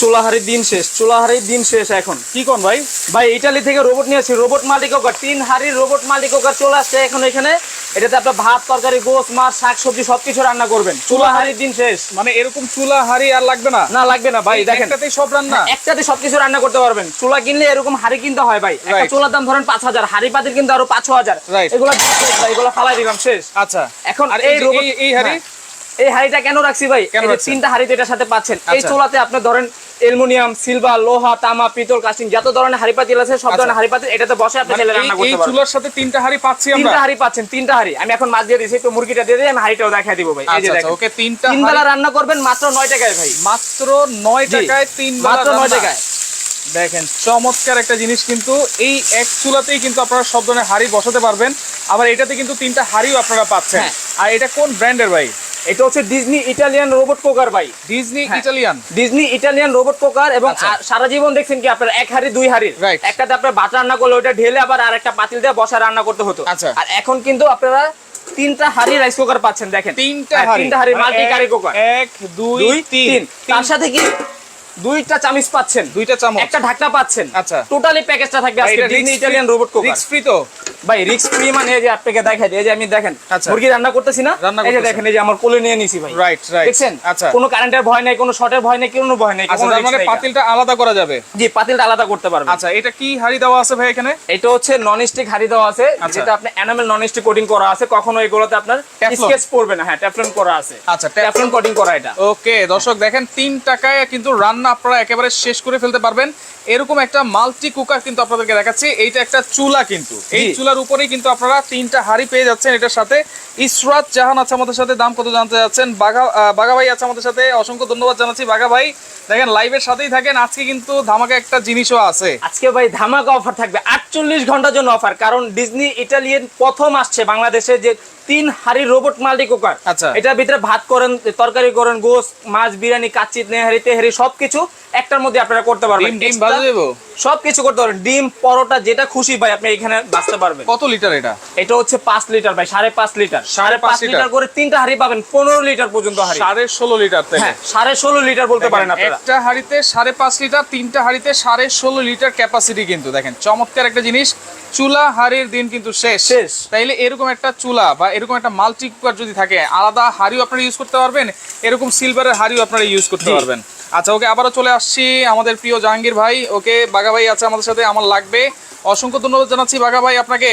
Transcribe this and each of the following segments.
চুলাহারির দিন শেষ চুলাহারির দিন শেষ এখন। কি কোন ভাই? ভাই ইটালি থেকে রোবট নিয়ে আসছি রোবট মালিক ওকার তিন হাড়ির রোবট মালিক ওকার চলে আসছে এখন এখানে। এটাতে আপনার ভাত তরকারি গোস মাছ শাক সবজি সবকিছু রান্না করবেন। চুলাহারির দিন শেষ। মানে এরকম চুলা হাড়ি আর লাগবে না? না লাগবে না ভাই দেখেন। একটাতেই সব রান্না? একসাথে সবকিছু রান্না করতে পারবেন। চুলা কিনলে এরকম হাড়ি কিনতে হয় ভাই। একটা চুলার দাম ধরেন পাঁচ হাজার হাড়ি পাতিল কিন্তু আরও পাঁচ ছ হাজার। Right. এগুলো এগুলো ফালাই দিলাম শেষ। আচ্ছা। এখন আর এই এই যে এই- এই হাড়ি? এই হাড়িটা কেন রাখছি ভাই? এই তিনটা হাড়িতে এটার সাথে পাচ্ছেন। এই আচ্ছা। চুলাতে আপনি ধরেন অ্যালুমিনিয়াম সিলভার লোহা তামা পিতল কাস্টিং যত ধরনের হাড়ি পাতিল আছে সব আচ্ছা। ধরনের হাড়ি পাতিল এটাতে বসে আপনি মানে এই- রান্না এই করতে পারবেন। চুলার সাথে তিনটা হাড়ি পাচ্ছি আমরা? তিনটা হাড়ি পাচ্ছেন তিনটা হাড়ি। আমি এখন মাছ দিয়ে দিয়েছি একটু মুরগিটা দিয়ে দিই আমি হাড়িটাও দেখাই দিব ভাই। এই যে আচ্ছা দেখেন। ওকে তিনটা তিন বেলা রান্না করবেন মাত্র নয় টাকায় ভাই। মাত্র নয় জি। টাকায় তিন বেলা মাত্র নয় রান্না। টাকায়। দেখেন চমৎকার একটা জিনিস কিন্তু এই এক চুলাতেই কিন্তু আপনারা সব ধরনের হাড়ি বসাতে পারবেন। আবার এটাতে কিন্তু তিনটা হাড়িও আপনারা পাচ্ছেন। হ্যাঁ। আর এটা কোন ব্র্যান্ডের ভাই? এটা হচ্ছে ডিজনি ইটালিয়ান রোবট কুকার ভাই। Disney. Italian Disney Italian robot cooker এবং আচ্ছা। সারা জীবন দেখছেন কি আপনার এক হাড়ি দুই হাড়ির. একটাতে আপনার ভাত রান্না করলে ওইটা ঢেলে আবার আর একটা পাতিল দিয়ে বসা রান্না করতে হতো। আচ্ছা। আর এখন কিন্তু আপনারা তিনটা হাড়ি রাইস কুকার পাচ্ছেন দেখেন। তিনটা হ্যাঁ, হাড়ি। তিনটা হাড়ি মাল্টি কারি কুকার এক দুই তিন। তার সাথে কি দুইটা চামিচ পাচ্ছেন। দুইটা চামচ। একটা ঢাকনা পাচ্ছেন। আচ্ছা। টোটালি প্যাকেজটা থাকবে আজকে ডিজনি ইটালিয়ান রোবট কুকার রিক্স ফ্রি তো? ভাই রিক্স ফ্রি মানে এই যে আপনাকে দেখাই এই যে আমি দেখেন আচ্ছা। মুরগি রান্না করতেছি না? এই যে দেখেন এই যে আমার কোলে নিয়ে নিছি ভাই। রাইট রাইট দেখছেন? আচ্ছা। কোনো কারেন্টের ভয় নাই কোনো শর্টের ভয় নাই কোনো ভয় নাই আচ্ছা মানে পাতিলটা আলাদা করা যাবে? জি পাতিলটা আলাদা করতে পারবেন। আচ্ছা এটা কি হাড়ি দেওয়া আছে ভাই এখানে? এটা হচ্ছে নন স্টিক হাড়ি দেওয়া আছে আচ্ছা। যেটা আপনি এনামেল নন স্টিক কোটিং করা আছে কখনো এগুলোতে আপনার স্কেচ পড়বে না হ্যাঁ টেফলন করা আছে। আচ্ছা, কোটিং করা এটা। ওকে দর্শক দেখেন তিন টাকায় কিন্তু রান্না আপনারা একেবারে শেষ করে ফেলতে পারবেন। এরকম একটা মাল্টি কুকার কিন্তু আপনাদেরকে দেখাচ্ছি। এইটা একটা চুলা কিন্তু। এই চুলার উপরেই কিন্তু আপনারা তিনটা হাড়ি পেয়ে যাচ্ছেন এটার সাথে। ইসরাত জাহান আছে আমাদের সাথে দাম কত জানতে যাচ্ছেন বাঘা বাঘা ভাই আছে আমাদের সাথে। অসংখ্য ধন্যবাদ জানাচ্ছি বাঘা ভাই। দেখেন লাইভের সাথেই থাকেন। আজকে কিন্তু ধামাকা একটা জিনিসও আছে। আজকে ভাই ধামাকা অফার থাকবে। আটচল্লিশ ঘণ্টার জন্য অফার কারণ ডিজনি ইটালিয়ান প্রথম আসছে বাংলাদেশে যে তিন হাড়ি রোবট মাল্টি কুকার আচ্ছা। এটার ভিতরে ভাত করেন তরকারি করেন গোস মাছ বিরিয়ানি কাচ্চি নেহারি তেহারি সবকিছু একটার মধ্যে আপনারা করতে পারবেন। ডিম ভাজা দেবো? সবকিছু করতে পারবেন। ডিম পরোটা যেটা খুশি ভাই আপনি এখানে বাঁচতে পারবেন। কত লিটার এটা? এটা হচ্ছে পাঁচ লিটার ভাই সাড়ে পাঁচ লিটার। সাড়ে পাঁচ লিটার। করে তিনটা হাড়ি পাবেন পনেরো লিটার পর্যন্ত হাড়ি। সাড়ে ষোলো লিটার হ্যাঁ সাড়ে ষোলো লিটার বলতে পারেন আপনারা। একটা হাঁড়িতে সাড়ে পাঁচ লিটার তিনটা হাঁড়িতে সাড়ে ষোলো লিটার ক্যাপাসিটি কিন্তু। দেখেন চমৎকার একটা জিনিস। চুলা হাড়ির দিন কিন্তু শেষ। শেষ। তাইলে এরকম একটা চুলা বা এরকম একটা মাল্টি কুকার যদি থাকে আলাদা হাড়িও আপনারা ইউজ করতে পারবেন এরকম সিলভারের হাড়িও আপনারা ইউজ করতে পারবেন। আচ্ছা ওকে আবারও চলে আসছি আমাদের প্রিয় জাহাঙ্গীর ভাই। ওকে বাঘা ভাই আছে আমাদের সাথে আমার লাগবে। অসংখ্য ধন্যবাদ জানাচ্ছি বাঘা ভাই আপনাকে।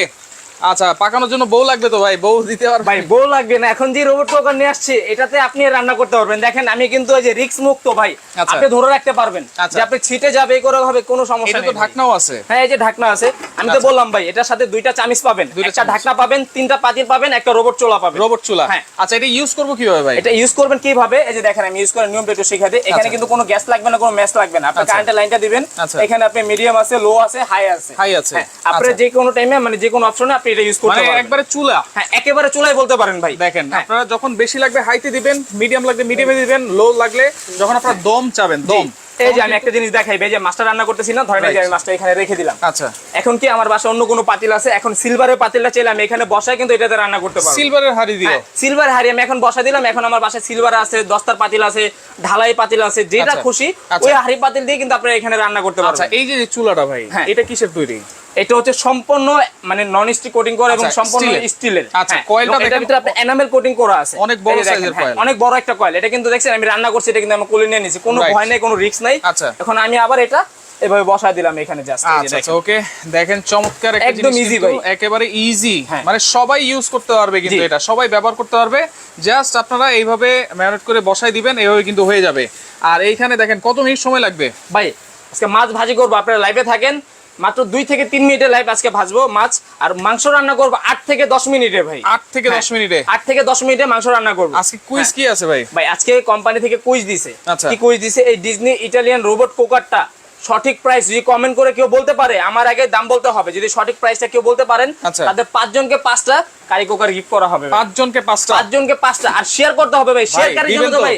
আচ্ছা পাকানোর জন্য বউ লাগবে তো ভাই বউ দিতে পারবে ভাই বউ লাগবে না এখন যে রোবট কুকার নিয়ে আসছে এটাতে আপনি রান্না করতে পারবেন দেখেন আমি কিন্তু ওই যে রিক্স মুক্ত ভাই আচ্ছা। আপনি ধরে রাখতে পারবেন আচ্ছা। যে আপনি ছিটে যাবে এই করে হবে কোনো সমস্যা নেই তো ঢাকনাও আছে হ্যাঁ এই যে ঢাকনা আছে আমি তো আচ্ছা। বললাম ভাই এটার সাথে দুইটা চামিচ পাবেন দুইটা একটা ঢাকনা পাবেন তিনটা পাতিল পাবেন একটা রোবট চোলা পাবেন রোবট চুলা হ্যাঁ। আচ্ছা এটা ইউজ করব কীভাবে ভাই এটা ইউজ করবেন কীভাবে এই যে দেখেন আমি ইউজ করার নিয়মটা একটু শিখা দিই এখানে আচ্ছা। কিন্তু কোনো গ্যাস লাগবে না কোনো ম্যাচ লাগবে না আপনি আচ্ছা। কারেন্টের লাইনটা দিবেন আচ্ছা। এখানে আপনি মিডিয়াম আছে লো আছে হাই আছে High আছে। হ্যাঁ, আপনি আচ্ছা। যে কোনো টাইমে মানে যে কোনো অপশনে আপনি এটা ইউজ করতে মানে পারবেন একবারে চুলা। হ্যাঁ একেবারে চুলাই বলতে পারেন ভাই। দেখেন হ্যাঁ। আপনারা যখন বেশি লাগবে হাইতে দিবেন মিডিয়াম লাগবে মিডিয়ামে দিবেন লো লাগলে যখন আপনারা দম চাবেন দম। এই যে আমি একটা জিনিস দেখাই যে মাছটা রান্না করতেছি না ধরেন যে আমি মাছটা এখানে রেখে দিলাম। আচ্ছা। এখন কি আমার অন্য কোনো পাতিল আছে? এখন সিলভারের পাতিলটা চাইলে আমি এখানে কিন্তু এটাতে রান্না করতে পারব। সিলভারের হাড়ি দিও। সিলভার হাড়ি আমি এখন বসা দিলাম এখন আমার বাসায় সিলভার আছে দস্তার পাতিল আছে ঢালাই পাতিল আছে যেটা আচ্ছা, খুশি আচ্ছা। ওই হাড়ি পাতিল দিয়ে কিন্তু আপনারা এখানে রান্না করতে আচ্ছা পারবেন। এই যে যে চুলাটা ভাই হ্যাঁ। এটা কিসের তৈরি? এটা হচ্ছে সম্পূর্ণ মানে নন স্টিক কোটিং করা এবং আচ্ছা, সম্পূর্ণ স্টিলের আচ্ছা, coilটা এটার ভিতরে আপনি এনামেল কোটিং করা আছে। অনেক বড় দেখেন, size-এর হ্যাঁ। অনেক বড় একটা কয়েল এটা কিন্তু দেখছেন আমি রান্না করছি এটা কিন্তু আমি কোলে নিয়ে নিছি কোনো ভয় নেই কোনো রিস্ক নাই। আচ্ছা। এখন আমি আবার এটা এভাবে বসায় দিলাম এখানে জাস্ট আচ্ছা আচ্ছা ওকে দেখেন চমৎকার একটা একদম কিন্তু ভাই। একেবারে ইজি হ্যাঁ। মানে সবাই ইউজ করতে পারবে কিন্তু এটা সবাই ব্যবহার করতে পারবে। জাস্ট আপনারা এইভাবে ম্যারিনেট করে বসাই দিবেন এইভাবে কিন্তু হয়ে যাবে। আর এইখানে দেখেন কত মিনিট সময় লাগবে? ভাই আজকে মাছ ভাজি করব আপনারা লাইভে থাকেন। মাত্র দুই থেকে তিন মিনিটের লাইভ আজকে ভাজবো মাছ আর মাংস রান্না করব আট থেকে দশ মিনিটে ভাই আট থেকে দশ মিনিটে আট থেকে দশ মিনিটে মাংস রান্না করব আজকে কুইজ হ্যাঁ। কি আছে ভাই ভাই আজকে কোম্পানি থেকে কুইজ দিছে আচ্ছা। কি কুইজ দিছে এই ডিজনি ইটালিয়ান রোবট কুকারটা সঠিক প্রাইস যদি কমেন্ট করে কেউ বলতে পারে আমার আগে দাম বলতে হবে যদি সঠিক প্রাইসটা কেউ বলতে পারেন আচ্ছা। তাদের পাঁচজনকে পাঁচটা কারি কুকার গিফট করা হবে। পাঁচজনকে পাঁচটা পাঁচজনকে পাঁচটা আর শেয়ার করতে হবে ভাই শেয়ার কারি? ভাই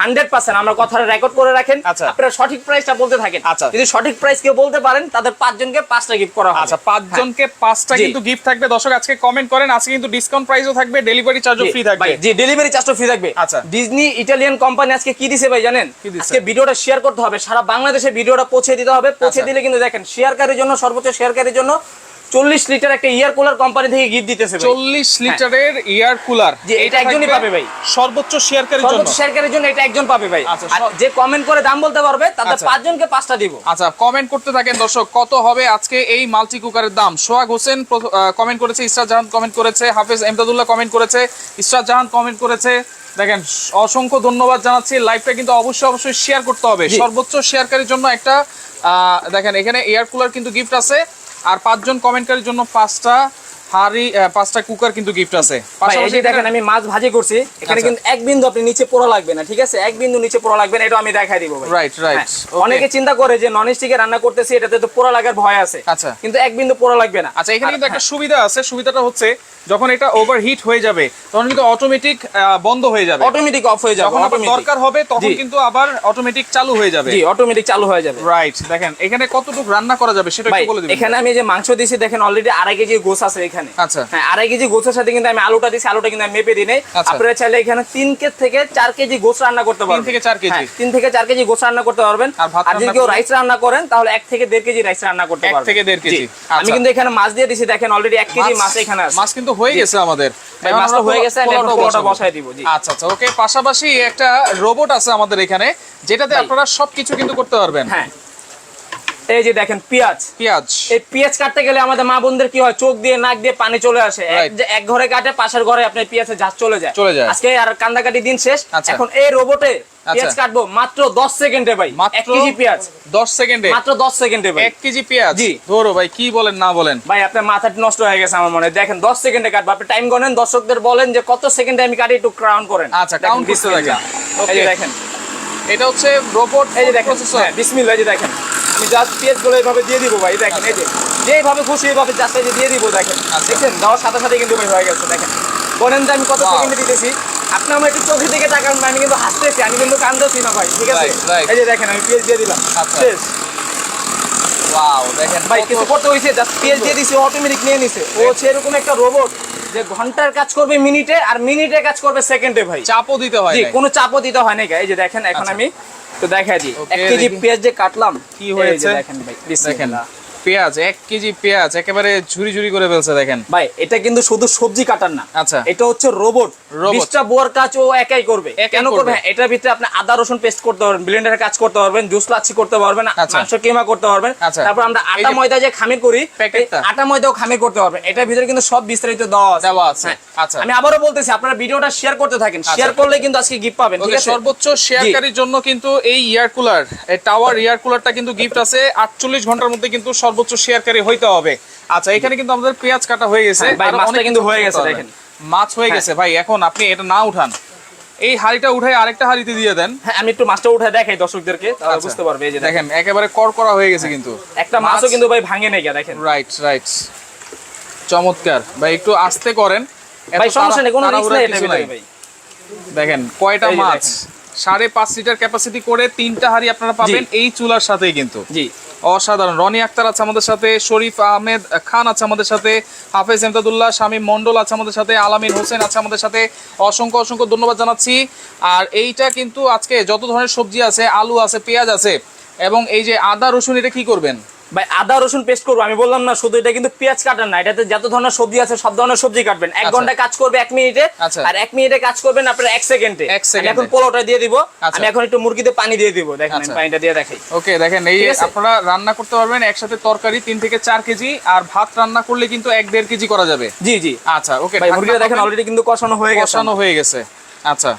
হান্ড্রেড পার্সেন্ট আমরা কথাটা রেকর্ড করে রাখেন। আচ্ছা। আপনারা সঠিক প্রাইসটা বলতে থাকেন। আচ্ছা। যদি সঠিক প্রাইস কেউ বলতে পারেন তাদের পাঁচজনকে পাঁচটা গিফট করা হবে। আচ্ছা পাঁচজনকে পাঁচটা কিন্তু গিফট থাকবে। দর্শক আজকে কমেন্ট করেন আজকে কিন্তু ডিসকাউন্ট প্রাইসও থাকবে ডেলিভারি চার্জও ফ্রি থাকবে। জি ডেলিভারি চার্জও ফ্রি থাকবে। আচ্ছা। ডিজনি ইটালিয়ান কোম্পানি আজকে কি দিছে ভাই জানেন? আজকে ভিডিওটা শেয়ার করতে হবে। সারা বাংলাদেশে ভিডিওটা পৌঁছে দিতে হবে। পৌঁছে আচ্ছা। দিলে কিন্তু দেখেন শেয়ারকারীর জন্য সর্বোচ্চ শেয়ারকারীর জন্য চল্লিশ লিটার একটা ইয়ার কুলার কোম্পানি থেকে গিফট দিতেছে। চল্লিশ লিটারের এয়ার কুলার জি, এটা একজনই পাবে ভাই। সর্বোচ্চ শেয়ারকারীর জন্য। সর্বোচ্চ শেয়ারকারীর জন্য এটা একজন পাবে ভাই। আচ্ছা, যে কমেন্ট করে দাম বলতে পারবে তাদের আচ্ছা। পাঁচজনকে পাঁচটা দিব। আচ্ছা কমেন্ট করতে থাকেন দর্শক কত হবে আজকে এই মাল্টি কুকারের দাম? সোহাগ হোসেন কমেন্ট করেছে ইসরাত জাহান কমেন্ট করেছে হাফেজ এমদাদুল্লাহ কমেন্ট করেছে ইসরাত জাহান কমেন্ট করেছে। দেখেন অসংখ্য ধন্যবাদ জানাচ্ছি। লাইভটা কিন্তু অবশ্যই অবশ্যই শেয়ার করতে হবে। সর্বোচ্চ শেয়ারকারীর জন্য একটা আহ, দেখেন এখানে এয়ার কুলার কিন্তু গিফট আছে। আর পাঁচজন কমেন্টকারীর জন্য পাঁচটা হাড়ি পাঁচটা কুকার কিন্তু গিফট আছে। এই দেখেন আমি মাছ ভাজি করছি এখানে আচ্ছা। কিন্তু এক বিন্দু আপনি নিচে পোড়া লাগবে না ঠিক আছে? এক বিন্দু নিচে পোড়া লাগবে না এটা আমি দেখাই দিব রাইট রাইট হ্যাঁ, অনেকে চিন্তা করে যে নন স্টিকে রান্না করতেছি এটাতে তো পোড়া লাগার ভয় আছে। আচ্ছা। কিন্তু এক বিন্দু পোড়া লাগবে না। আচ্ছা এখানে কিন্তু একটা সুবিধা আছে সুবিধাটা হচ্ছে যখন এটা ওভারহিট হয়ে যাবে তখন কিন্তু অটোমেটিক বন্ধ হয়ে যাবে। অটোমেটিক অফ হয়ে যাবে যখন দরকার হবে তখন কিন্তু আবার অটোমেটিক চালু হয়ে যাবে। জি অটোমেটিক চালু হয়ে যাবে। রাইট দেখেন এখানে কতটুকু রান্না করা যাবে সেটা একটু বলে দিবেন। এখানে আমি যে মাংস দিছি দেখেন অলরেডি আড়াই কেজি গোছ আছে এখানে। আচ্ছা। হ্যাঁ আড়াই কেজি গোছের সাথে কিন্তু আমি আলুটা দিছি আলুটা কিন্তু আমি মেপে দিই নাই আচ্ছা। আপনারা চাইলে এখানে তিন কে থেকে চার কেজি গোছ রান্না করতে পারবেন থেকে চার কেজি? হ্যাঁ, তিন থেকে চার কেজি গোছ রান্না করতে পারবেন আর যদি কেউ রাইস রান্না করেন তাহলে এক থেকে দেড় কেজি রাইস রান্না করতে পারবেন থেকে দেড় কেজি। আচ্ছা। আমি কিন্তু এখানে মাছ দিয়ে দিছি দেখেন অলরেডি এক কেজি মাছ এখানে আছে মাছ কিন্তু হয়ে গেছে আমাদের মাছটা হয়ে গেছে, এখন। বসায় দিব, জি। আচ্ছা আচ্ছা ওকে পাশাপাশি একটা রোবট আছে আমাদের এখানে যেটাতে আপনারা সবকিছু কিন্তু করতে পারবেন হ্যাঁ এই যে দেখেন পেঁয়াজ। পেঁয়াজ। এই পেঁয়াজ কাটতে গেলে আমাদের মা বোনদের কি হয় চোখ দিয়ে নাক দিয়ে পানি চলে আসে। এক- ঘরে কাটে পাশের ঘরে আপনার পেঁয়াজের ঝাঁজ চলে যায়। চলে যায়। আজকে আর কান্দাকাটি দিন শেষ। আচ্ছা। এখন এই রোবটে পেঁয়াজ আচ্ছা। কাটবো মাত্র 10 সেকেন্ডে ভাই মাত্র এক কেজি পেঁয়াজ। দশ সেকেন্ডে? মাত্র 10 সেকেন্ডে ভাই। এক কেজি পেঁয়াজ? জি। ধরো ভাই কি বলেন না বলেন? ভাই আপনার মাথাটা নষ্ট হয়ে গেছে আমার মনে হয়। দেখেন 10 সেকেন্ডে কাটবো। আপনি টাইম গণেন দর্শকদের বলেন যে কত সেকেন্ডে আমি কাটি একটু ক্রাউন করেন। আচ্ছা, দেখেন, count করতে যে Okay. দেখেন। এটা হচ্ছে রোবট এই যে দেখেন হ্যাঁ, বিসমিল্লাহ এই যে দেখেন। আমি জাস্ট পেঁয়াজগুলো এইভাবে দিয়ে দিব ভাই দেখেন এই যে। যেভাবে খুশি এইভাবে জাস্ট এই যে দিয়ে দিব দেখেন। দেখছেন? দেওয়ার সাথে সাথে কিন্তু ভাই হয়ে গেছে দেখেন। বলেন যে আমি কত. সেকেন্ডে দিতেছি। আপনি আমার একটু চোখের দিকে তাকান আমি কিন্তু হাসতেছি আমি কিন্তু কান্দছি না ভাই ঠিক আছে. এই যে দেখেন আমি পেঁয়াজ দিয়ে দিলাম। আচ্ছা। শেষ। ওয়াও দেখেন ভাই কিছু করতে হয়েছে জাস্ট পেঁয়াজ দিয়ে দিছি অটোমেটিক নিয়ে নিছে। ও হচ্ছে এরকম একটা রোবট যে ঘণ্টার কাজ করবে মিনিটে আর মিনিটে কাজ করবে সেকেন্ডে ভাই চাপও দিতে হয় কোনো চাপও দিতে হয় না এই যে দেখেন এখন আচ্ছা। আমি তো দেখাই দিই এক কেজি পেঁয়াজ যে কাটলাম কি হয়েছে? দেখেন ভাই দেখেন। পেঁয়াজ এক কেজি পেঁয়াজ একেবারে ঝুরি ঝুরি করে ফেলছে দেখেন ভাই এটা কিন্তু শুধু সবজি কাটার না আচ্ছা। এটা হচ্ছে রোবট। বিশটা বোয়ার কাজ ও একাই করবে কেন করবে। হ্যাঁ, এটার ভিতরে আপনি আদা রসুন পেস্ট করতে পারবেন ব্লেন্ডারের কাজ করতে পারবেন জুস লাচ্ছি করতে পারবেন আচ্ছা। মাংস কিমা করতে পারবেন আচ্ছা। তারপর আমরা আটা ময়দা যে খামির করি। আটা ময়দাও খামির করতে পারবেন এটার ভিতরে কিন্তু সব বিস্তারিত দেওয়া আছে আছে। হ্যাঁ। আচ্ছা। আমি আবারও বলতেছি আপনারা ভিডিওটা শেয়ার করতে থাকেন শেয়ার করলে কিন্তু আজকে গিফট পাবেন ঠিক আছে সর্বোচ্চ শেয়ারকারীর জন্য কিন্তু এই ইয়ার কুলার এই টাওয়ার ইয়ার কুলারটা কিন্তু গিফট আছে আটচল্লিশ ঘণ্টার মধ্যে কিন্তু সর্বোচ্চ শেয়ারকারী হইতে হবে। আচ্ছা এখানে কিন্তু আমাদের পেঁয়াজ কাটা হয়ে গেছে হ্যাঁ, ভাই, মাছটা কিন্তু হয়ে গেছে, দেখেন। মাছ হয়ে গেছে ভাই এখন আপনি এটা না উঠান। এই হাড়িটা উঠাই আরেকটা হাড়িতে দিয়ে দেন। হ্যাঁ আমি একটু মাছটা উঠে দেখাই দর্শকদেরকে তাহলে আচ্ছা। বুঝতে পারবে এই যে দেখেন একেবারে কড়কড়া হয়ে গেছে কিন্তু। একটা মাছও কিন্তু ভাই ভাঙে নেই দেখেন। রাইট রাইট চমৎকার। ভাই একটু আস্তে করেন। ভাই সমস্যা নেই কোনো রিস্ক নেই এটা ভাই। দেখেন কয়টা মাছ। সাড়ে পাঁচ লিটার ক্যাপাসিটি করে তিনটা হাড়ি আপনারা পাবেন এই চুলার সাথেই কিন্তু। জি। অসাধারণ। রনি আক্তার আছে আমাদের সাথে, শরীফ আহমেদ খান আছে আমাদের সাথে, হাফেজ এমদাদুল্লাহ, শামীম মন্ডল আছে আমাদের সাথে, আলামিন হোসেন আছে আমাদের সাথে। অসংখ্য অসংখ্য ধন্যবাদ জানাচ্ছি। আর এইটা কিন্তু আজকে যত ধরনের সবজি আছে, আলু আছে, পেঁয়াজ আছে, এবং এই যে আদা, রসুন, এটা কি করবেন? ভাই আদা রসুন পেস্ট করব। আমি বললাম না শুধু এটা কিন্তু পেঁয়াজ কাটার না এটাতে যত ধরনের সবজি আছে সব ধরনের সবজি কাটবেন। এক আচ্ছা। ঘণ্টা কাজ করবে এক মিনিটে আচ্ছা। আর এক মিনিটে কাজ করবেন আপনার এক সেকেন্ডে। এখন পোলাওটা দিয়ে দিব আচ্ছা। আমি এখন একটু মুরগিতে পানি দিয়ে দিব। দেখেন। পানিটা দিয়ে দেখাই। ওকে দেখেন এই আপনারা রান্না করতে পারবেন একসাথে তরকারি তিন থেকে চার কেজি আর ভাত রান্না করলে কিন্তু এক দেড় কেজি করা যাবে। জি জি। আচ্ছা ওকে ভাই মুরগিটা দেখেন অলরেডি কিন্তু কষানো হয়ে গেছে। কষানো হয়ে গেছে। আচ্ছা।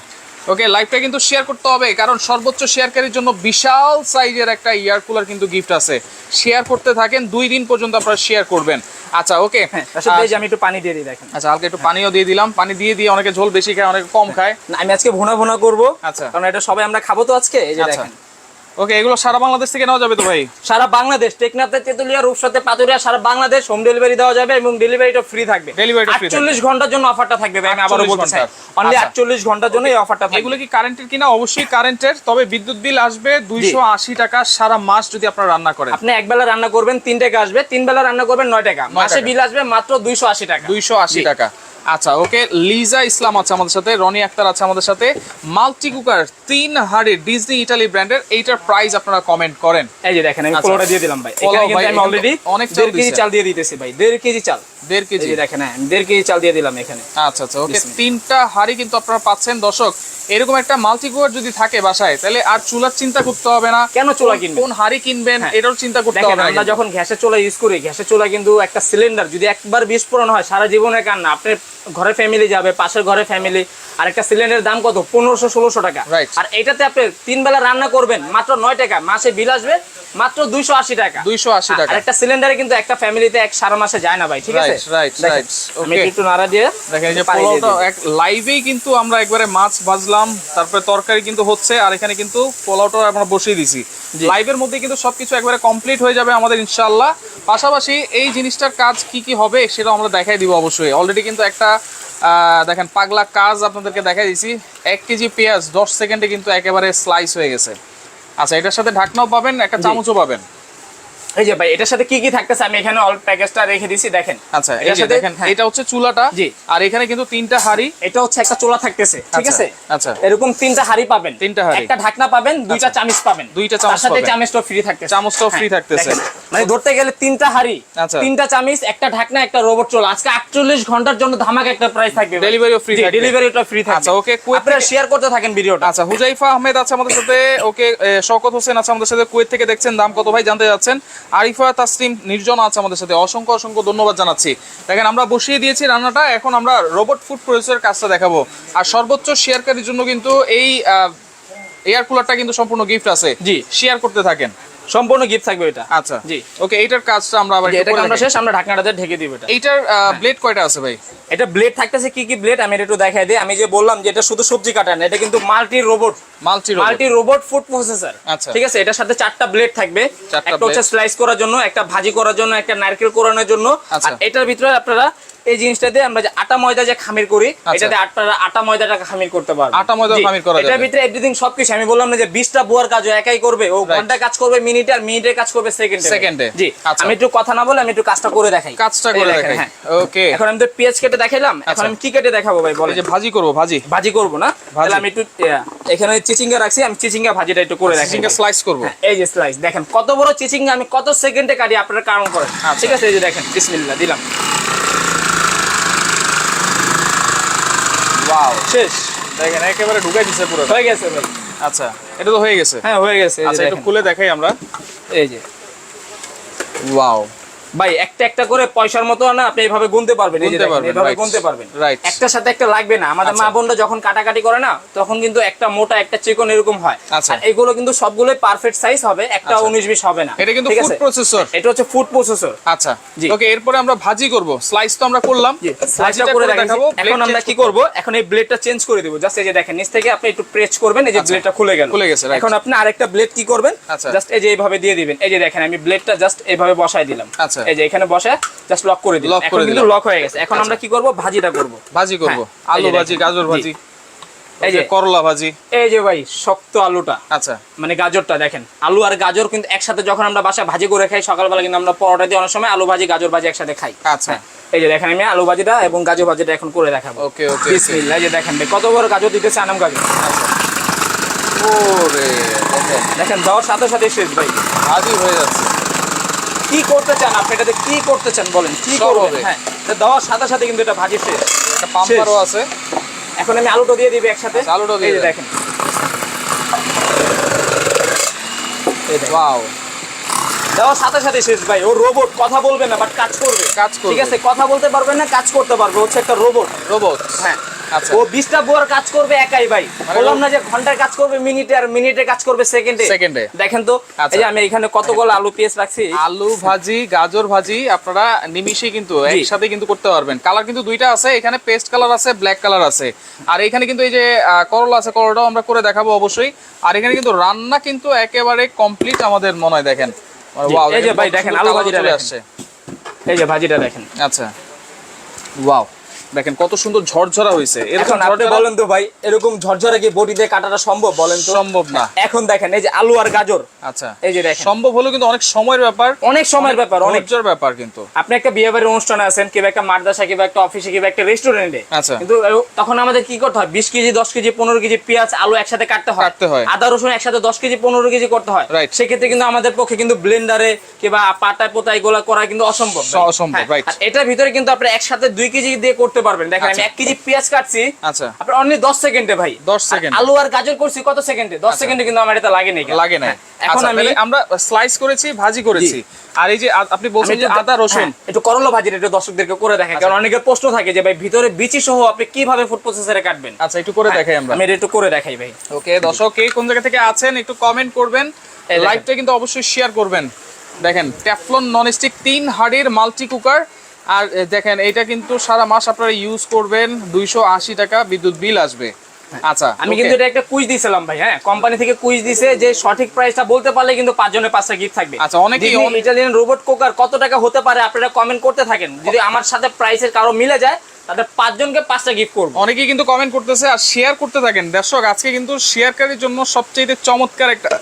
ওকে লাইভটা কিন্তু শেয়ার করতে হবে কারণ সর্বোচ্চ শেয়ারকারীর জন্য বিশাল সাইজের একটা ইয়ার কুলার কিন্তু গিফট আছে। শেয়ার করতে থাকেন দুই দিন পর্যন্ত আপনারা শেয়ার করবেন। আচ্ছা ওকে হ্যাঁ আসলে আমি একটু পানি দিয়ে দিই দেখেন। আচ্ছা হালকা একটু পানিও দিয়ে দিলাম। পানি দিয়ে দিয়ে অনেকে ঝোল বেশি খায় অনেকে কম খায়। আমি আজকে ভুনা ভুনা করব আচ্ছা। কারণ এটা সবাই আমরা খাব তো আজকে এই যে আচ্ছা। দেখেন। ওকে এগুলো সারা বাংলাদেশ থেকে নেওয়া যাবে তো ভাই? সারা বাংলাদেশ টেকনাফতে তেতুলিয়া রূপসাতে পাতুরিয়া সারা বাংলাদেশ হোম ডেলিভারি দেওয়া যাবে এবং ডেলিভারিটা ফ্রি থাকবে। Delivery টা free আটচল্লিশ ঘণ্টার জন্য অফারটা থাকবে ভাই আমি আবারও বলতে চাই। অনলি আচ্ছা। আটচল্লিশ ঘণ্টার জন্য এই অফারটা থাকবে। এগুলো কি কারেন্টের কিনা? অবশ্যই কারেন্টের তবে বিদ্যুৎ বিল আসবে দুইশো আশি টাকা সারা মাস যদি আপনারা রান্না করেন। আপনি এক বেলা রান্না করবেন তিন টাকা আসবে তিন বেলা রান্না করবেন নয় টাকা মাসে বিল আসবে মাত্র দুইশো আশি টাকা। দুইশো আশি জি। টাকা। আচ্ছা ওকে লিজা ইসলাম আছে আমাদের সাথে রনি আক্তার আছে আমাদের সাথে। মাল্টি কুকার তিন হাড়ি ডিজনি ইটালি ব্র্যান্ডের এইটার প্রাইস আপনারা কমেন্ট করেন। এই যে দেখেন আমি আচ্ছা। পোলোটা দিয়ে দিলাম ভাই। এখানে কিন্তু আমি অলরেডি অনেক চাল দেড় কেজি চাল দিয়ে দিতেছি ভাই দেড় কেজি চাল। দেড় এই কেজি। যে দেখেন হ্যাঁ আমি দেড় কেজি চাল দিয়ে দিলাম এখানে। আচ্ছা আচ্ছা ওকে তিনটা হাড়ি কিন্তু আপনারা পাচ্ছেন। দর্শক এরকম একটা মাল্টি কুকার যদি থাকে বাসায় তাহলে আর চুলার চিন্তা করতে হবে না। কেন চুলা কোন- কিনবেন? কোন হাড়ি কিনবেন হ্যাঁ। এটাও চিন্তা করতে হবে না আমরা যখন গ্যাসের চুলা ইউজ করি গ্যাসের চুলা কিন্তু একটা সিলিন্ডার যদি একবার বিস্ফোরণ হয় সারা জীবনে কান্না আপনার ঘরে ফ্যামিলি যাবে পাশের ঘরে ফ্যামিলি আর একটা সিলিন্ডারের দাম কত? পনেরোশো ষোলোশো টাকা. আর এটাতে আপনি তিন বেলা রান্না করবেন মাত্র নয় টাকা। মাসে বিল আসবে মাত্র দুইশো আশি টাকা। 280 টাকা। একটা সিলিন্ডারে কিন্তু একটা ফ্যামিলিতে এক সারা মাসে যায় না ভাই ঠিক আছে? দেখেন, right. আমি একটু নাড়া দিয়ে দেখেন এই যে পোলাওটা এক লাইভেই কিন্তু আমরা একবারে মাছ ভাজলাম তারপরে তরকারি কিন্তু হচ্ছে আর এখানে কিন্তু পোলাওটা আমরা বসিয়ে দিছি। লাইভের মধ্যে কিন্তু সবকিছু একবারে কমপ্লিট হয়ে যাবে আমাদের ইনশাআল্লাহ। পাশাপাশি এই জিনিসটার কাজ কি কি হবে সেটা আমরা দেখাই দিব অবশ্যই। অলরেডি কিন্তু একটা দেখেন পাগলা কাজ আপনাদেরকে দেখাই দিছি। এক কেজি পেঁয়াজ দশ সেকেন্ডে কিন্তু একেবারে স্লাইস হয়ে গেছে। আচ্ছা এটার সাথে ঢাকনাও পাবেন একটা চামচও পাবেন। এই যে ভাই এটার সাথে কি কি থাকতেছে আমি এখানে অল প্যাকেজটা রেখে দিছি দেখেন আচ্ছা এটার সাথে- দেখেন হ্যাঁ। এটা হচ্ছে চুলাটা জি। আর এখানে কিন্তু তিনটা হাড়ি এটা হচ্ছে একটা চোলা থাকতেছে ঠিক আচ্ছা, আছে আচ্ছা। এরকম তিনটা হাড়ি পাবেন তিনটা হাঁড়ি। একটা ঢাকনা পাবেন দুইটা আচ্ছা। চামিচ পাবেন দুইটা চামচ সাথে পাবেন। ফ্রি থাকতেছে চামচটাও হ্যাঁ, free থাকতেছে। মানে ধরতে গেলে তিনটা হাড়ি আচ্ছা। তিনটা চামিচ একটা ঢাকনা একটা রোবট চোলা আজকে 48 ঘণ্টার জন্য ধামাকা একটা প্রাইস থাকবে Delivery-ও free থাকবে। ডেলিভারিটা ফ্রি থাকবে আচ্ছা, কুয়েত আপনারা শেয়ার করতে থাকেন ভিডিওটা আচ্ছা হুজাইফা আহমেদ আছে আমাদের সাথে ওকে শওকত হোসেন আছে আমাদের সাথে কুয়েত থেকে দেখছেন দাম কত ভাই জানতে যাচ্ছেন আরিফা তাসলিম নির্জনা আছে আমাদের সাথে। অসংখ্য অসংখ্য ধন্যবাদ জানাচ্ছি। দেখেন আমরা বসিয়ে দিয়েছি রান্নাটা। এখন আমরা রোবট ফুড প্রসেসরের কাজটা দেখাবো। আর সর্বোচ্চ শেয়ারকারীর জন্য কিন্তু এই এয়ার কুলারটা কিন্তু সম্পূর্ণ গিফট আছে। জি। শেয়ার করতে থাকেন। সম্পূর্ণ গিফট থাকবে এটা। আচ্ছা। জি। ওকে এইটার কাজটা আমরা আবার এটা আমরা শেষ আমরা ঢাকনাটাতে ঢেকে দিব এটা। এইটার ব্লেড কয়টা আছে ভাই? এটা ব্লেড থাকতেছে কি কি ব্লেড আমি একটু দেখাই দিই। আমি যে বললাম যে এটা শুধু সবজি কাটা না এটা কিন্তু multi robot multi multi robot food processor আচ্ছা। ঠিক আছে? এটার সাথে চারটা ব্লেড থাকবে। একটা হচ্ছে স্লাইস করার জন্য একটা ভাজি করার জন্য একটা নারকেল কোরানোর জন্য। আচ্ছা। আর এটার ভিতরে আপনারা এই জিনিসটা দিয়ে আমরা যে আটা ময়দা যে খামির করি আচ্ছা। এটাতে আপনারা আটা ময়দাটা খামির করতে পারবেন। আটা ময়দা খামির করা এটার ভিতরে এভরিথিং সবকিছু। আমি বললাম না যে 20টা বুয়ার কাজ একাই করবে ও ঘণ্টা কাজ করবে মিনিটে আর মিনিটের কাজ করবে সেকেন্ডে সেকেন্ডে। জি। আচ্ছা। আমি একটু কথা না বলে আমি একটু কাজটা করে দেখাই। কাজটা করে দেখাই। হ্যাঁ। ওকে এখন আমি তো পেঁয়াজ কেটে দেখাইলাম? এখন আচ্ছা। আমি কি কেটে দেখাবো ভাই বলে যে ভাজি করব ভাজি? ভাজি করব না? তাহলে আমি একটু এখানে চিচিঙ্গা রাখছি আমি চিচিঙ্গা ভাজিটা একটু করে দেখাই। চিকেন স্লাইস করব। হ্যাঁ, এই যে স্লাইস দেখেন কত বড় চিচিঙ্গা আমি কত সেকেন্ডে কাটি আপনারা কারণ করেন। আচ্ছা। ঠিক আছে এই যে দেখেন বিসমিল্লাহ দিলাম। ওয়াও শেষ। দেখেন একেবারে ঢুকাই দিছে পুরো হয়ে গেছে ভাই। আচ্ছা এটা তো হয়ে গেছে। হ্যাঁ হয়ে গেছে আচ্ছা একটু খুলে দেখাই আমরা। এই যে। ওয়াও ভাই একটা একটা করে পয়সার মতো না আপনি এইভাবে গুনতে পারবেন এইভাবে গুনতে পারবেন Right. একটার সাথে একটা লাগবে না। আমাদের আচ্ছা। মা বোনরা যখন কাটাকাটি করে না তখন কিন্তু একটা মোটা একটা চিকন এরকম হয়। আচ্ছা। আর এগুলো কিন্তু সবগুলোই পারফেক্ট সাইজ হবে একটা আচ্ছা। উনিশ বিশ হবে না। এটা কিন্তু ফুড প্রসেসর এটা হচ্ছে ফুড প্রসেসর আচ্ছা। জি। ওকে এরপরে আমরা ভাজি করব। স্লাইস তো আমরা করলাম। স্লাইসটা করে দেখাবো। এখন আমরা কি করব। এখন এই ব্লেডটা চেঞ্জ করে দেব। জাস্ট এই যে দেখেন নিচ থেকে আপনি একটু প্রেস করবেন এই যে আচ্ছা। ব্লেডটা খুলে গেল। খুলে গেছে, এখন আপনি আরেকটা ব্লেড কি করবেন? আচ্ছা। জাস্ট এই যে এইভাবে দিয়ে দিবেন। এই যে দেখেন আমি ব্লেডটা জাস্ট এইভাবে বসায় দিলাম। আচ্ছা। এই যে এখানে বসে জাস্ট লক করে দিলাম এখন কিন্তু লক হয়ে গেছে। এখন আমরা কি করব? ভাজিটা করব। ভাজি করব। হ্যাঁ, আলু ভাজি গাজর ভাজি এই যে করলা ভাজি। এই যে ভাই শক্ত আলুটা। আচ্ছা। মানে গাজরটা দেখেন। আলু আর গাজর কিন্তু একসাথে যখন আমরা বাসায় ভাজি করে খাই সকালবেলা কিন্তু আমরা পরোটা দিয়ে অনেক সময় আলু ভাজি গাজর ভাজি একসাথে খাই। আচ্ছা। হ্যাঁ, এই যে দেখেন আমি আলু ভাজিটা এবং গাজর ভাজিটা এখন করে দেখাবো। ওকে ওকে বিসমিল্লাহ। এই যে দেখেন ভাই, কত বড় গাজর দিতেছে আনাম গাজর। ওরে দেখেন। দেখেন দেওয়ার সাথে সাথে শেষ ভাই। ভাজি হয়ে যাচ্ছে। কি করতে চান? আপনি এটাতে কি করতে চান বলেন? কি করবে করবেন। হ্যাঁ দেওয়ার সাথে সাথে কিন্তু এটা ভাজি শেষ। একটা পাম্পারও আছে। এখন আমি আলুটা দিয়ে দিবি একসাথে। আলুটা আলুটাও দিয়ে দেখেন। ওয়াও। দেওয়ার সাথে সাথে শেষ ভাই। ও রোবট কথা বলবে না বাট কাজ করবে। কাজ করবে। ঠিক আছে কথা বলতে পারবে না কাজ করতে পারবে। হচ্ছে একটা রোবট রোবট হ্যাঁ আচ্ছা। ও বিশটা বুয়ার কাজ করবে একাই ভাই। মানে বললাম না যে ঘণ্টার কাজ করবে মিনিটে আর মিনিটে কাজ করবে সেকেন্ডে সেকেন্ডে। দেখেন তো আচ্ছা। এই যে আমি এখানে কতগুলো আলু পেঁয়াজ রাখছি। আলু ভাজি গাজর ভাজি আপনারা নিমিশে কিন্তু একসাথে কিন্তু করতে পারবেন। কালার কিন্তু দুইটা আছে এখানে পেস্ট কালার আছে ব্ল্যাক কালার আছে। আর এখানে কিন্তু এই যে করলা আছে করলাটাও আমরা করে দেখাবো অবশ্যই। আর এখানে কিন্তু রান্না কিন্তু একেবারে কমপ্লিট আমাদের মনে হয় দেখেন। এই যে ভাই দেখেন, আলু ভাজিটা আসছে। এই যে ভাজিটা দেখেন। আচ্ছা। ওয়াও দেখেন কত সুন্দর ঝরঝরা হয়েছে। এরকম আপনি বলেন তো ভাই এরকম ঝরঝরে কি বডিতে কাটাটা সম্ভব বলেন তো? সম্ভব না। এখন দেখেন এই যে আলু আর গাজর। আচ্ছা। এই যে দেখেন। সম্ভব হলেও কিন্তু অনেক সময়ের ব্যাপার। অনেক সময়ের ব্যাপার অনেক। ধৈর্যের ব্যাপার কিন্তু। আপনি একটা বিয়ে বাড়ির অনুষ্ঠানে আছেন কিংবা একটা মাদ্রাসা কিংবা একটা অফিসে কিংবা একটা রেস্টুরেন্টে আচ্ছা। কিন্তু তখন আমাদের কি করতে হয়? বিশ কেজি দশ কেজি পনেরো কেজি পেঁয়াজ আলু একসাথে কাটতে হয়। কাটতে হয়। আদা রসুন একসাথে দশ কেজি পনেরো কেজি করতে হয়। Right. সেক্ষেত্রে কিন্তু আমাদের পক্ষে কিন্তু ব্লেন্ডারে কিংবা পাতায় পোতায় এগুলা করা কিন্তু অসম্ভব। অসম্ভব, হ্যাঁ, right. এটার ভিতরে কিন্তু আপনি একসাথে দুই কেজি দিয়ে করতে পারবেন। দেখেন আমি আচ্ছা। এক কেজি পেঁয়াজ কাটছি। আচ্ছা। আপনার অনলি দশ সেকেন্ডে ভাই। 10 সেকেন্ড। আলু আর গাজর করছি কত সেকেন্ডে? দশ সেকেন্ডে কিন্তু আমার এটা লাগে নাই। লাগে না হ্যাঁ, এখন আচ্ছা, আমি আমরা স্লাইস করেছি ভাজি করেছি। আর এই যে আপনি বলছেন যে আদা রসুন। হ্যাঁ, একটু করলা ভাজির একটু দর্শকদেরকে করে দেখেন কারণ অনেকের প্রশ্ন থাকে যে ভাই ভিতরে বিচি সহ আপনি কীভাবে ফুড প্রসেসরে কাটবেন? আচ্ছা একটু করে দেখাই আমরা। আমি একটু করে দেখাই ভাই। ওকে দর্শক কে কোন জায়গা থেকে আছেন একটু কমেন্ট করবেন। লাইভটা কিন্তু অবশ্যই শেয়ার করবেন। দেখেন ট্যাফলন ননস্টিক তিন হাড়ির মাল্টি কুকার আর দেখেন এটা কিন্তু সারা মাস আপনারা ইউজ করবেন দুইশো আশি টাকা বিদ্যুৎ বিল আসবে। আচ্ছা আমি কিন্তু এটা একটা কুইজ দিয়েছিলাম ভাই হ্যাঁ? কোম্পানি থেকে কুইজ দিছে যে সঠিক প্রাইসটা বলতে পারলে কিন্তু পাঁচজনের পাঁচটা গিফট থাকবে। আচ্ছা, অনেকেই অনেক- ইটালিয়ান রোবট কুকার কত টাকা হতে পারে আপনারা কমেন্ট করতে থাকেন। যদি আমার সাথে প্রাইসের কারও মিলে যায় তাদের পাঁচজনকে পাঁচটা গিফট করব। অনেকেই কিন্তু কমেন্ট করতেছে আর শেয়ার করতে থাকেন। দর্শক আজকে কিন্তু শেয়ারকারীর জন্য সবচেয়ে চমৎকার একটা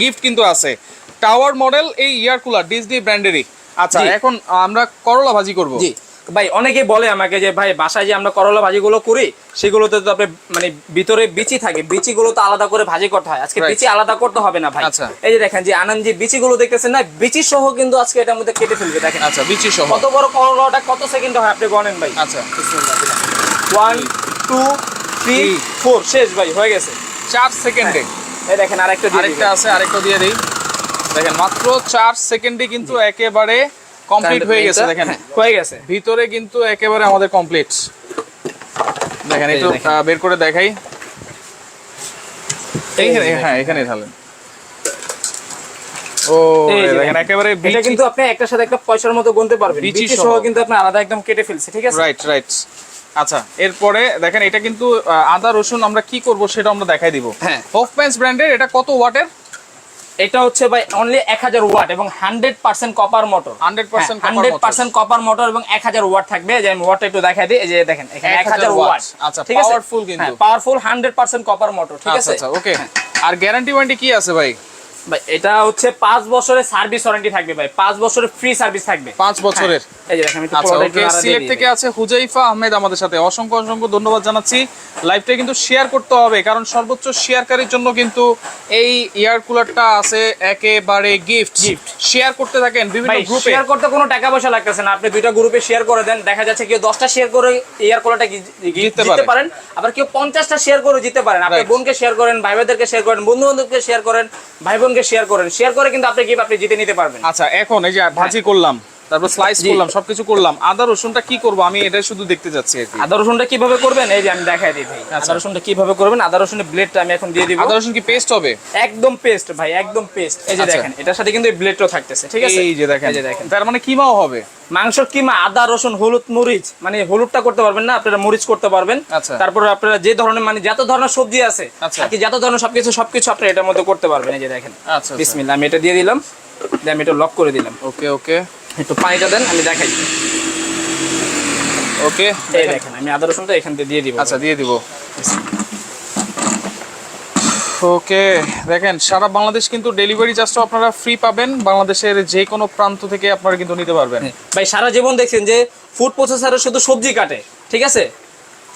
গিফট কিন্তু আছে। টাওয়ার মডেল এই ইয়ার কুলার ডিসডি ব্র্যান্ডেরই আচ্ছা এখন আমরা করলা ভাজি করব। জি। ভাই অনেকে বলে আমাকে যে ভাই বাসায় যে আমরা করলা ভাজিগুলো করি সেগুলোতে তো আপনি মানে ভিতরে বিচি থাকে। বিচিগুলো তো আলাদা করে ভাজি করতে হয়। আজকে বিচি আলাদা করতে হবে না ভাই। আচ্ছা। এই যে দেখেন যে আনন্দ যে বিচিগুলো দেখতেছেন না বিচি সহ কিন্তু আজকে এটার মধ্যে কেটে ফেলবে দেখেন। আচ্ছা বিচি সহ। কত বড় করলাটা কত সেকেন্ড হয় আপনি গণেন ভাই? আচ্ছা। One two three. ফোর শেষ ভাই হয়ে গেছে। চার সেকেন্ডে এই দেখেন আরেকটা দিয়ে আরেকটা আছে আরেকটা দিয়ে দিই। দেখেন মাত্র চার সেকেন্ডে কিন্তু একেবারে কমপ্লিট হয়ে গেছে। দেখেন হ্যাঁ, হয়ে গেছে। ভিতরে কিন্তু একেবারে আমাদের কমপ্লিট দেখেন একটু বের করে দেখাই। এইখানে হ্যাঁ এখানে ঢালেন। ও দেখেন। একেবারে এটা কিন্তু আপনি একটার সাথে একটা পয়সার মতো গুনতে পারবেন। বিচি বিচি সহ। সহ কিন্তু আপনি আলাদা একদম কেটে ফেলছে ঠিক আছে? রাইট রাইট আচ্ছা এরপরে দেখেন এটা কিন্তু আদা রসুন আমরা কি করব সেটা আমরা দেখাই দিব। হ্যাঁ। হোফম্যান্স ব্র্যান্ডের এটা কত ওয়াটের? এটা হচ্ছে ভাই অনলি এক হাজার ওয়াট এবং hundred percent copper motor 100% copper hundred. Percent copper motor এবং এক হাজার ওয়াট থাকবে। যে আমি ওয়াট একটু দেখাই দিই এই যে দেখেন এখানে এক 1000 হাজার। ওয়াট। আচ্ছা, পাওয়ারফুল কিন্তু। Powerful hundred percent copper motor ঠিক আচ্ছা আছে? আচ্ছা ওকে আর গ্যারান্টি ওয়ারেন্টি কি আছে ভাই? ভাই এটা হচ্ছে পাঁচ বছরের সার্ভিস ওয়ারেন্টি থাকবে ভাই। পাঁচ বছরের ফ্রি সার্ভিস থাকবে। পাঁচ বছরের। এই যে দেখেন আমি একটু আচ্ছা সিলেট থেকে আছে হুজাইফা আহমেদ আমাদের সাথে। অসংখ্য অসংখ্য ধন্যবাদ জানাচ্ছি। লাইভটা কিন্তু শেয়ার করতে হবে কারণ সর্বোচ্চ শেয়ারকারীর জন্য কিন্তু এই এয়ার কুলারটা আছে একেবারে গিফট Gift। শেয়ার করতে থাকেন বিভিন্ন গ্রুপে শেয়ার করতে কোনো টাকা পয়সা লাগতেছে না। আপনি দুইটা গ্রুপে শেয়ার করে দেন দেখা যাচ্ছে কেউ দশটা শেয়ার করে এয়ার কোলাটা জিততে পারেন আবার কেউ পঞ্চাশটা শেয়ার করে জিততে পারেন। আপনি. বোনকে শেয়ার করেন ভাই ভাইদেরকে শেয়ার করেন বন্ধু বান্ধবকে শেয়ার করেন ভাই বোনকে শেয়ার করেন। শেয়ার করে কিন্তু আপনি গিফট আপনি জিতে নিতে পারবেন। আচ্ছা এখন এই যে ভাজি করলাম। তারপর স্লাইস করলাম সবকিছু করলাম। আদা রসুনটা কি করব? আমি এটা শুধু দেখতে যাচ্ছি আর কি। আদা রসুনটা কীভাবে করবেন? এই যে আমি দেখাই দিই ভাই। আচ্ছা। আদা রসুনটা কীভাবে করবেন? আদা রসুনের ব্লেডটা আমি এখন দিয়ে দিব। আদা রসুন কি পেস্ট হবে? একদম পেস্ট ভাই একদম পেস্ট এই যে আচ্ছা। দেখেন এটার সাথে কিন্তু এই ব্লেডটাও থাকতেছে ঠিক আছে? এই যে দেখেন। এই যে দেখেন। তার মানে কিমাও হবে? মাংস কিমা আদা রসুন হলুদ মরিচ মানে হলুদটা করতে পারবেন না আপনারা মরিচ করতে পারবেন। আচ্ছা। তারপরে আপনারা যে ধরনের মানে যত ধরনের সবজি আছে আচ্ছা। আর কি যত ধরনের সবকিছু সবকিছু আপনারা এটার মধ্যে করতে পারবেন। এই যে দেখেন। আচ্ছা। বিসমিল্লাহ আমি এটা দিয়ে দিলাম। দিয়ে আমি এটা লক করে দিলাম। ওকে ওকে। একটু পানিটা দেন আমি দেখাই। ওকে। এই দেখেন আমি আদা রসুনটা এখান থেকে দিয়ে দিব। আচ্ছা দিয়ে দিব। ওকে দেখেন সারা বাংলাদেশ কিন্তু ডেলিভারি চার্জটা আপনারা ফ্রি পাবেন। বাংলাদেশের যে কোনো প্রান্ত থেকে আপনারা কিন্তু নিতে পারবেন। ভাই সারা জীবন দেখছেন যে ফুড প্রসেসরে শুধু সবজি কাটে ঠিক আছে?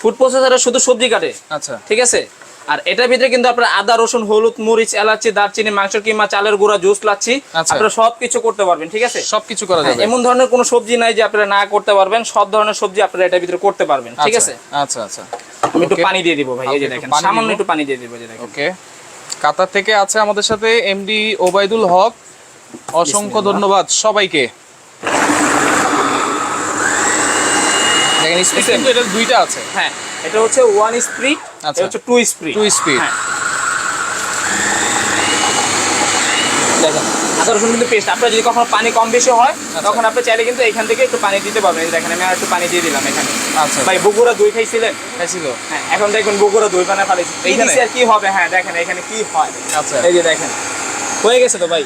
ফুড প্রসেসরে শুধু সবজি কাটে আচ্ছা। ঠিক আছে? আর এটার ভিতরে কিন্তু আপনার আদা রসুন হলুদ মরিচ এলাচি দারচিনি মাংস কিমা চালের গুঁড়া জুস লাচ্ছি আচ্ছা। আপনারা সবকিছু করতে পারবেন ঠিক আছে? সবকিছু করা হ্যাঁ, যাবে। এমন ধরনের কোনো সবজি নাই যে আপনারা না করতে পারবেন সব ধরনের সবজি আপনারা এটার ভিতরে করতে পারবেন ঠিক আছে? আচ্ছা আচ্ছা। আমি একটু পানি দিয়ে দিব ভাই এই যে দেখেন সামান্য একটু পানি দিয়ে দিব এই যে দেখেন। ওকে কাতার থেকে আছে আমাদের সাথে এমডি ওবায়দুল হক। অসংখ্য ধন্যবাদ সবাইকে। দেখেন দুইটা আছে। হ্যাঁ এটা হচ্ছে ওয়ান স্প্রিট আচ্ছা। হচ্ছে টু স্প্রিট টু স্পিড। দেখেন আদা রসুন কিন্তু পেস্ট আপনার যদি কখনো পানি কম বেশি হয় আচ্ছা। তখন আপনি চাইলে কিন্তু এখান থেকে একটু পানি দিতে পারবেন। দেখেন আমি আর একটু পানি দিয়ে দিলাম এখানে। আচ্ছা। ভাই বগুড়া দই খাইছিলেন? খাইছিল। হ্যাঁ এখন দেখবেন বগুড়া দই পানা ফালাইছি। এই? দিছে আর কি হবে? হ্যাঁ দেখেন এখানে কি হয়? আচ্ছা। এই যে দেখেন। হয়ে গেছে তো ভাই?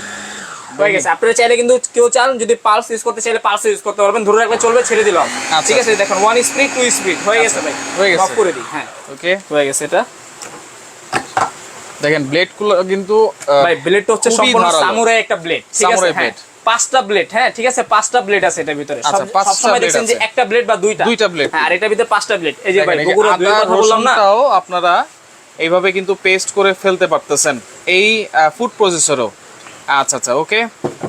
হয়ে গেছে। আপনারা চাইলে কিন্তু কেউ চান যদি পালস ইউজ করতে চাইলে পালস ইউজ করতে পারবেন। ধরে রাখলে চলবে ছেড়ে দিলাম। আচ্ছা। ঠিক আছে দেখেন ওয়ান স্পিড টু স্পিড হয়ে গেছে ভাই। হয়ে গেছে। করে দিই হ্যাঁ। ওকে হয়ে গেছে এটা। দেখেন ব্লেডগুলো কিন্তু ভাই ব্লেডটা হচ্ছে সম্পূর্ণ সামুরাই একটা ব্লেড ঠিক আছে? সামুরাই হ্যাঁ। পাঁচটা ব্লেড হ্যাঁ ঠিক আছে? পাঁচটা ব্লেড আছে এটার ভিতরে। আচ্ছা, পাঁচটা সবসময় দেখছেন যে একটা ব্লেড বা দুইটা। দুইটা blade। হ্যাঁ আর এটার ভিতরে পাঁচটা ব্লেড এই যে ভাই বগুড়া দুই কথা বললাম না? আপনারা এইভাবে কিন্তু পেস্ট করে ফেলতে পারতেছেন। এই ফুড প্রসেসরও আচ্ছা আচ্ছা ওকে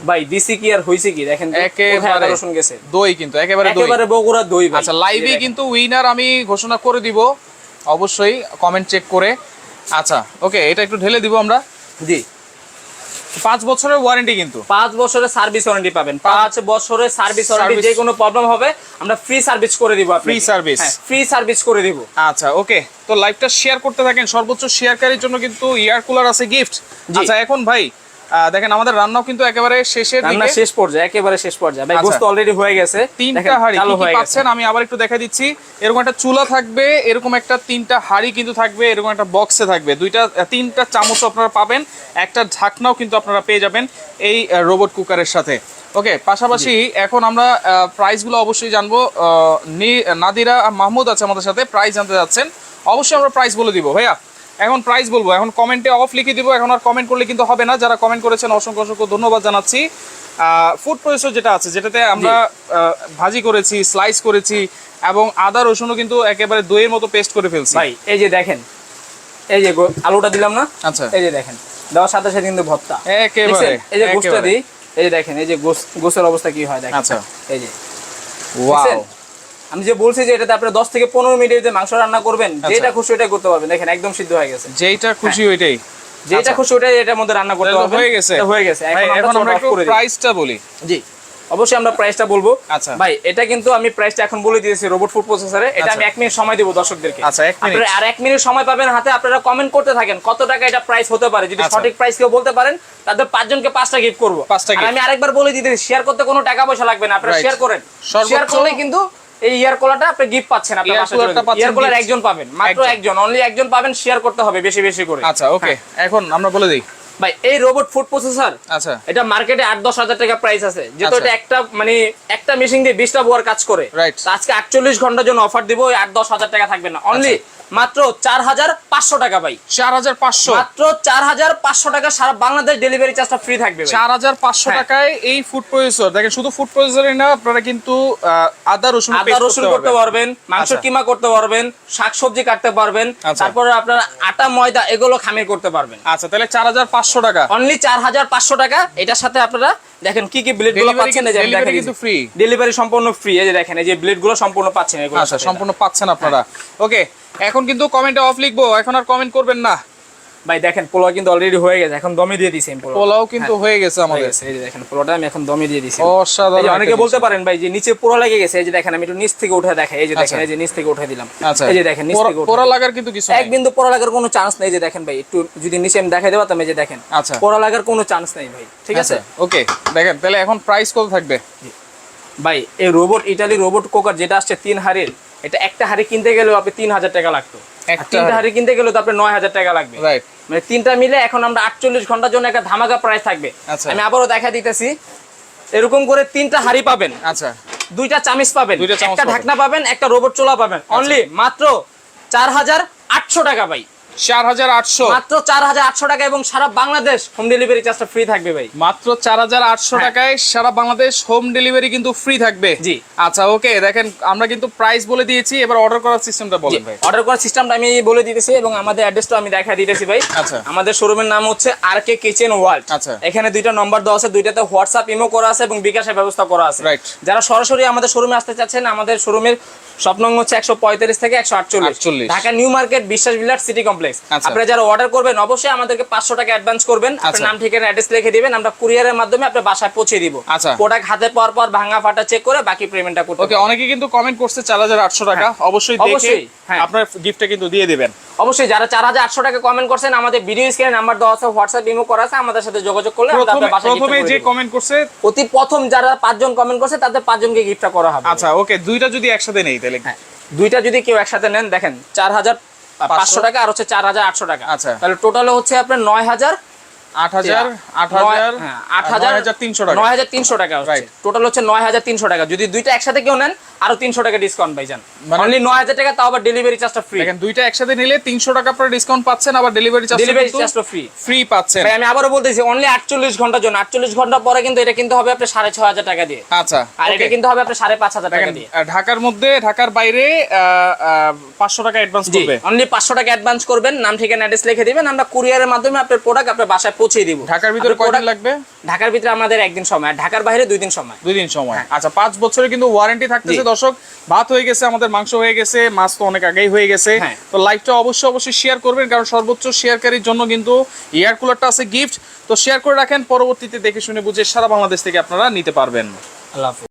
ভাই দিছি কি আর হইছে কি? দেখেন একেবারে রসুন গেছে। দই কিন্তু একেবারে দই। একেবারে বগুড়া দই আচ্ছা লাইভে কিন্তু উইনার আমি ঘোষণা করে দিব। অবশ্যই কমেন্ট চেক করে। আচ্ছা ওকে এটা একটু ঢেলে দিব আমরা। জি। পাঁচ বছরের ওয়ারেন্টি কিন্তু। পাঁচ বছরের সার্ভিস ওয়ারেন্টি পাবেন। পাঁচ বছরের সার্ভিস ওয়ারেন্টি যে কোনো প্রবলেম হবে আমরা ফ্রি সার্ভিস করে দিব ফ্রি সার্ভিস ফ্রি সার্ভিস করে দিব। আচ্ছা ওকে তো লাইভটা শেয়ার করতে থাকেন। সর্বোচ্চ শেয়ারকারীর জন্য কিন্তু ইয়ার কুলার আছে গিফট। আচ্ছা এখন ভাই দেখেন আমাদের রান্নাও কিন্তু একেবারে শেষের রান্না শেষ পর্যায়ে একেবারে শেষ পর্যায়ে। ভাই আচ্ছা। গোস্ত অলরেডি হয়ে গেছে। তিনটা হাড়ি কি কি পাচ্ছেন? আমি আবার একটু দেখা দিচ্ছি। এরকম একটা চুলা থাকবে এরকম একটা তিনটা হাড়ি কিন্তু থাকবে এরকম একটা বক্সে থাকবে। দুইটা তিনটা চামচ আপনারা পাবেন একটা ঢাকনাও কিন্তু আপনারা পেয়ে যাবেন এই রোবট কুকারের সাথে। ওকে পাশাপাশি এখন আমরা প্রাইসগুলো অবশ্যই জানব। আহ, নাদিরা মাহমুদ আছে আমাদের সাথে প্রাইস জানতে যাচ্ছেন। অবশ্যই আমরা প্রাইস বলে দিব ভাইয়া। এখন প্রাইস বলব এখন কমেন্টে অফ লিখে দিব এখন আর কমেন্ট করলে কিন্তু হবে না। যারা কমেন্ট করেছেন অসংখ্য অসংখ্য ধন্যবাদ জানাচ্ছি। ফুড প্রসেসর যেটা আছে যেটাতে আমরা ভাজি করেছি স্লাইস করেছি এবং আদা রসুনও কিন্তু একেবারে দইয়ের মতো পেস্ট করে ফেলছি। ভাই এই যে দেখেন এই যে আলুটা দিলাম না? আচ্ছা। এই যে দেখেন দেওয়ার সাথে সাথে কিন্তু ভর্তা। একেবারে এই যে গোস্তটা। দিই এই যে দেখেন এই যে গোস গোসের অবস্থা কি হয় দেখেন। আচ্ছা। এই যে। ওয়াও? আমি যে বলছি যে এটাতে আপনি দশ থেকে পনেরো মিনিটের যে মাংস রান্না করবেন আচ্ছা। যেটা খুশি ওইটা করতে পারবেন। দেখেন একদম সিদ্ধ হয়ে গেছে। যেইটা খুশি ওইটাই। যেটা আচ্ছা। খুশি ওইটা এটার মধ্যে রান্না করতে পারবেন। হয়ে গেছে। হয়ে গেছে। এখন আমরা একটু প্রাইসটা বলি। জি। অবশ্যই আমরা প্রাইসটা বলব। আচ্ছা। ভাই এটা কিন্তু আমি প্রাইসটা এখন বলে দিয়েছি রোবট ফুড প্রসেসরে এটা আচ্ছা। আমি এক মিনিট সময় দেবো দর্শকদেরকে। আচ্ছা, এক মিনিট। আপনারা আর এক মিনিট সময় পাবেন হাতে। আপনারা কমেন্ট করতে থাকেন কত টাকা এটা প্রাইস হতে পারে। যদি আচ্ছা। সঠিক প্রাইস কেউ বলতে পারেন তাদের পাঁচজনকে পাঁচটা গিফট করব। আমি আরেকবার বলে দিতে শেয়ার করতে কোনো টাকা পয়সা লাগবে না। আপনারা শেয়ার করেন। শেয়ার করলে কিন্তু এই ইয়ার কলাটা আপনি গিফট পাচ্ছেন ইয়ার কলার একজন পাবেন মাত্র একজন। অনলি একজন পাবেন শেয়ার করতে হবে বেশি বেশি করে আচ্ছা ওকে হ্যাঁ। এখন আমরা বলে দিই ভাই এই রোবট ফুড প্রসেসর আচ্ছা এটা মার্কেটে আট দশ হাজার টাকা প্রাইস আছে যেহেতু আচ্ছা। এটা একটা মানে একটা মেশিন দিয়ে বিশটা বোয়ার কাজ করে. আজকে আটচল্লিশ ঘণ্টার জন্য অফার দিব আট দশ হাজার টাকা থাকবে না অনলি। মাত্র চার হাজার পাঁচশো টাকা ভাই। চার হাজার পাঁচশো? মাত্র চার হাজার পাঁচশো টাকা সারা বাংলাদেশ ডেলিভারি চার্জটা ফ্রি থাকবে চার হাজার পাঁচশো হ্যাঁ। টাকায় এই ফুড প্রসেসর দেখেন শুধু ফুড প্রসেসরই না আপনারা কিন্তু আদা রসুন আদা রসুন করতে পারবেন। মাংস আচ্ছা। কিমা করতে পারবেন শাকসবজি কাটতে পারবেন আচ্ছা। তারপরে আপনার আটা ময়দা এগুলো খামির করতে পারবেন। আচ্ছা তাহলে চার হাজার পাঁচশো টাকা। অনলি চার হাজার পাঁচশো টাকা এটার সাথে আপনারা দেখেন কি কি ব্লেডগুলো পাচ্ছেন এই যে দেখেন কিন্তু ফ্রি ডেলিভারি সম্পূর্ণ ফ্রি এই যে দেখেন এই যে ব্লেডগুলো সম্পূর্ণ পাচ্ছেন এগুলো আচ্ছা সম্পূর্ণ পাচ্ছেন আপনারা। ওকে এখন কিন্তু কমেন্টে অফ লিখব এখন আর কমেন্ট করবেন না। ভাই দেখেন পোলাও কিন্তু অলরেডি হয়ে গেছে। এখন দমে দিয়ে দিছি আমি পোলাও। কিন্তু হয়ে। গেছে আমাদের। এই যে দেখেন পোলাওটা আমি এখন দমে দিয়ে দিছি। অসাধারণ অনেকে বলতে পারেন ভাই যে নিচে পোড়া লেগে গেছে এই যে দেখেন আমি একটু নিচ থেকে উঠে দেখাই এই যে দেখেন আচ্ছা। এই যে নিচ থেকে উঠে দিলাম। আচ্ছা। এই যে দেখেন নিচ পোড়া- থেকে পোড়া লাগার কিন্তু কিছু এক বিন্দু পোড়া লাগার কোনো চান্স নেই যে দেখেন ভাই একটু যদি নিচে আমি দেখাই দেবো এই যে দেখেন আচ্ছা। পোড়া লাগার কোনো চান্স নেই ভাই ঠিক আছে? ওকে দেখেন তাহলে এখন প্রাইস কত থাকবে? ভাই এই রোবট ইটালি রোবট কুকার যেটা আসছে তিন হাড়ির এটা একটা হাড়ি কিনতে গেলেও আপনি তিন হাজার টাকা লাগতো। তিনটা হাড়ি কিনতে গেলে তো আপনার নয় হাজার টাকা লাগবে। রাইট মানে তিনটা মিলে এখন আমরা আটচল্লিশ ঘণ্টার জন্য একটা ধামাকা প্রাইস থাকবে। আচ্ছা। আমি আবারও দেখা দিতেছি। এরকম করে তিনটা হাড়ি পাবেন। আচ্ছা। দুইটা চামিচ পাবেন। একটা ঢাকনা পাবেন একটা রোবট চোলা পাবেন। অনলি মাত্র চার হাজার আটশো টাকা ভাই। চার হাজার আটশো। মাত্র চার হাজার আটশো টাকা এবং সারা বাংলাদেশ হোম ডেলিভারি চার্জটা ফ্রি থাকবে ভাই। মাত্র চার হাজার আটশো হ্যাঁ। টাকায় সারা বাংলাদেশ হোম ডেলিভারি কিন্তু ফ্রি থাকবে। জি। আচ্ছা ওকে দেখেন আমরা কিন্তু প্রাইস বলে দিয়েছি এবার অর্ডার করার সিস্টেমটা বলেন ভাই। অর্ডার করার সিস্টেমটা আমি বলে দিতেছি এবং আমাদের অ্যাড্রেসটা আমি দেখা দিতেছি ভাই। আচ্ছা। আমাদের শোরুমের নাম হচ্ছে আর কে কিচেন ওয়ার্ল্ড আচ্ছা। এখানে দুইটা নম্বর দেওয়া আছে দুইটাতে হোয়াটসঅ্যাপ ইমো করা আছে এবং বিকাশের ব্যবস্থা করা আছে. যারা সরাসরি আমাদের শোরুমে আসতে চাচ্ছেন আমাদের শোরুমের স্বপ্নং হচ্ছে একশো পঁয়তাল্লিশ থেকে একশো আটচল্লিশ। 48 Dhaka new market Biswas city complex complex. আপনারা যারা অর্ডার করবেন অবশ্যই আমাদেরকে পাঁচশো টাকা অ্যাডভান্স করবেন। আপনার আচ্ছা। নাম ঠিকানা অ্যাড্রেস লিখে দিবেন আমরা কুরিয়ারের মাধ্যমে আপনার বাসায় পৌঁছে দিব। আচ্ছা। প্রোডাক্ট হাতে পাওয়ার পর ভাঙা ফাটা চেক করে বাকি পেমেন্টটা করতে ওকে অনেকে কিন্তু কমেন্ট করছে চার হাজার আটশো টাকা। অবশ্যই দেখে হ্যাঁ। আপনার গিফটটা কিন্তু দিয়ে দিবেন। অবশ্যই যারা চার হাজার আটশো টাকা কমেন্ট করছেন আমাদের ভিডিও স্ক্রিনে নাম্বার দেওয়া আছে হোয়াটসঅ্যাপ ইমো করা আছে আমাদের সাথে যোগাযোগ করলে প্রথমে যে কমেন্ট করছে অতি প্রথম যারা পাঁচজন কমেন্ট করছে তাদের পাঁচজনকে গিফটটা করা হবে। আচ্ছা ওকে দুইটা যদি একসাথে নেই তাহলে হ্যাঁ দুইটা যদি কেউ একসাথে নেন দেখেন চার হাজার পাঁচশো টাকা আর হচ্ছে চার হাজার আটশো টাকা আচ্ছা। তাহলে টোটাল হচ্ছে আপনার নয় হাজার হাজার হ্যাঁ, যদি দুইটা একসাথে কেউ নেন আরও তিনশো টাকা ডিসকাউন্ট মানে- অনলি নয় হাজার টাকা তাও আবার ডেলিভারি চার্জটা ফ্রি দুইটা একসাথে নিলে তিনশো টাকা আপনারা ডিসকাউন্ট পাচ্ছেন আবার ডেলিভারি চার্জ ডেলিভারি চার্জটা ফ্রি ফ্রি পাচ্ছেন। আমি আবারও বলতেছি অনলি আটচল্লিশ ঘণ্টার জন্য। আটচল্লিশ ঘণ্টা পরে কিন্তু এটা কিন্তু হবে আপনার সাড়ে ছয় হাজার টাকা দিয়ে। আচ্ছা আর এটা কিন্তু হবে আপনার সাড়ে পাঁচ হাজার টাকা দিয়ে। ঢাকার মধ্যে ঢাকার বাইরে পাঁচশো টাকা অ্যাডভান্স করবে। অনলি পাঁচশো টাকা অ্যাডভান্স করবেন নাম ঠিকানা অ্যাড্রেস লিখে দিবেন। আমরা কুরিয়ারের মাধ্যমে আপনার প্রোডাক্ট আপনার বাসায় পৌঁছে দিব ঢাকার ভিতরে কয়দিন লাগবে ঢাকার ভিতরে আমাদের একদিন সময় আর ঢাকার বাইরে দুই দিন সময় দুই দিন সময় হ্যাঁ। আচ্ছা পাঁচ বছরে কিন্তু ওয়ারেন্টি থাকতেছে। দর্শক ভাত হয়ে গেছে আমাদের মাংস হয়ে গেছে মাছ তো অনেক আগেই হয়ে গেছে হ্যাঁ। তো লাইভটা অবশ্যই অবশ্যই শেয়ার করবেন কারণ সর্বোচ্চ শেয়ারকারীর জন্য কিন্তু এয়ার কুলারটা আছে গিফট তো শেয়ার করে রাখেন পরবর্তীতে দেখে শুনে বুঝে সারা বাংলাদেশ থেকে আপনারা নিতে পারবেন আল্লাহ হাফেজ।